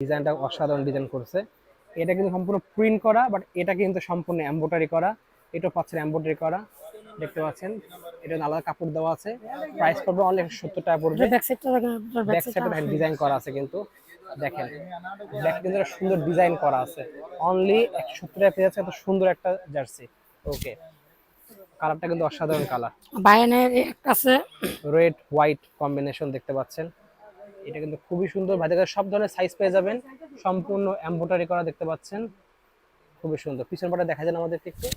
ডিজাইনটা অসাধারণ ডিজাইন করছে। এটা কিন্তু সম্পূর্ণ প্রিন্ট করা বাট এটা কিন্তু সম্পূর্ণ এমব্রয়ডারি করা। এটাও পাচ্ছেন এমব্রয়ডারি করা দেখতে পাচ্ছেন। এটা আলাদা কাপড় দেওয়া আছে। প্রাইস পড়বে অনলি সত্তর টাকা পড়বে। ব্যাক সাইডটা ডিজাইন করা আছে কিন্তু। দেখেন ব্যাক কিন্তু সুন্দর ডিজাইন করা আছে। অনলি একশো সত্তর টাকা পেয়ে যাচ্ছে এত সুন্দর একটা জার্সি ওকে কালারটা কিন্তু অসাধারণ কালার বায়ানের আছে। রেড হোয়াইট কম্বিনেশন দেখতে পাচ্ছেন। এটা কিন্তু খুবই সুন্দর। ভাই দেখেন সব ধরনের সাইজ পেয়ে যাবেন। সম্পূর্ণ এমব্রয়ডারি করা দেখতে পাচ্ছেন। খুবই সুন্দর। পিছন পাটা দেখা যান আমাদের একটু।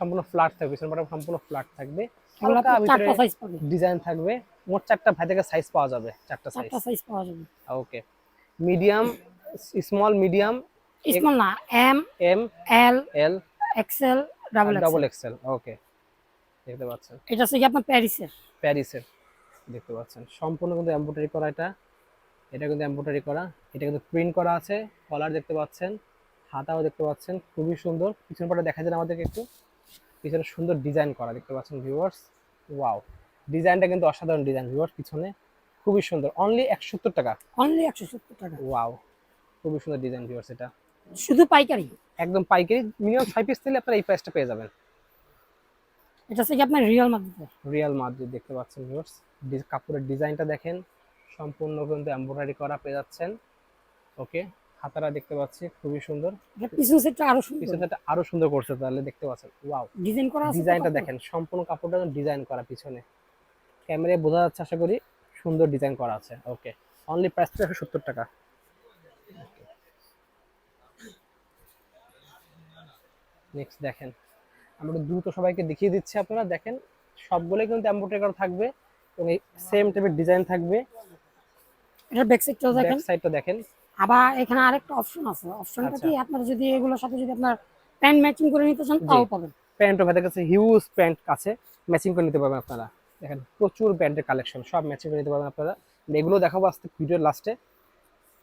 সম্পূর্ণ ফ্ল্যাট থাকবে। পিছন পাটা সম্পূর্ণ ফ্ল্যাট থাকবে। হালকা ভিতরে ডিজাইন থাকবে। মোট চারটা ভাই থেকে সাইজ পাওয়া যাবে। চারটা সাইজ চারটা সাইজ পাওয়া যাবে। Okay. Medium small medium small না M M L L XL double XL okay. দেখতে পাচ্ছেন। এটা হচ্ছে কি আপনার প্যারিসের প্যারিসের দেখতে পাচ্ছেন। সম্পূর্ণ কিন্তু এমব্রয়ডারি করা এটা। এটা কিন্তু এমব্রয়ডারি করা। এটা কিন্তু প্রিন্ট করা আছে। কলার দেখতে পাচ্ছেন। হাতাও দেখতে পাচ্ছেন। খুবই সুন্দর। পিছন পাটা দেখা যায় আমাদেরকে একটু। পিছনে সুন্দর ডিজাইন করা দেখতে পাচ্ছেন ভিউয়ার্স ওয়াও ডিজাইনটা কিন্তু অসাধারণ ডিজাইন ভিউয়ার্স পিছনে। খুবই সুন্দর। অনলি একশো সত্তর টাকা। অনলি একশো সত্তর টাকা। ওয়াও খুবই সুন্দর ডিজাইন ভিউয়ার্স এটা। শুধু পাইকারি? একদম পাইকারি। মিনিমাম ছয় পিস নিলে আপনারা এই প্রাইসটা পেয়ে যাবেন। এটা হচ্ছে কি আপনার রিয়েল মাদ্রিদের রিয়াল মাদ্রিদ দেখতে পাচ্ছেন ভিউয়ার্স কাপড়ের ডিজাইনটা দেখেন। সম্পূর্ণ কিন্তু এমব্রয়ডারি করা পেয়ে যাচ্ছেন। ওকে হাতারা দেখতে পাচ্ছি খুবই সুন্দর। এটা পিছন সেটটা আরও সুন্দর। পিছনটা আরও সুন্দর করছে তাহলে দেখতে পাচ্ছেন। ওয়াও ডিজাইন করা আছে ডিজাইনটা দেখেন সম্পূর্ণ কাপড়টা ডিজাইন করা পিছনে। ক্যামেরায় বোঝা যাচ্ছে আশা করি সুন্দর ডিজাইন করা আছে। ওকে অনলি প্রাইস একশো সত্তর টাকা। নেক্সট দেখেন। আমরা দ্রুত সবাইকে দেখিয়ে দিচ্ছি আপনারা দেখেন সবগুলোই কিন্তু এমব্রয়ডারি করা থাকবে এবং এই সেম টাইপের ডিজাইন থাকবে। এটা ব্যাক সাইডটাও দেখেন। ব্যাক সাইডটা দেখেন। আবার এখানে আরেকটা অপশন আছে। অপশনটা আচ্ছা। কি? আপনারা যদি এগুলোর সাথে যদি আপনার প্যান্ট ম্যাচিং করে নিতে চান তাও পাবেন। প্যান্টও ভাইদের কাছে হিউজ প্যান্ট আছে। ম্যাচিং করে নিতে পারবেন আপনারা। দেখেন প্রচুর প্যান্টের কালেকশন সব ম্যাচিং করে নিতে পারবেন আপনারা। এগুলো দেখাবো আজকে ভিডিওর লাস্টে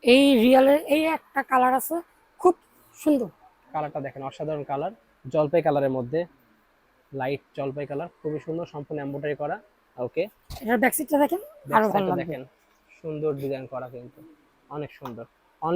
এই রিয়েলের এই একটা কালার আছে। খুব সুন্দর। কালারটা দেখেন অসাধারণ কালার জলপাই কালারের মধ্যে লাইট জলপাই কালার খুবই সুন্দর সম্পূর্ণ এমব্রয়ডারি করা ওকে এটার ব্যাক সাইডটা দেখেন? আরও ভালো দেখেন সুন্দর ডিজাইন করা কিন্তু অনেক সুন্দর। অনলি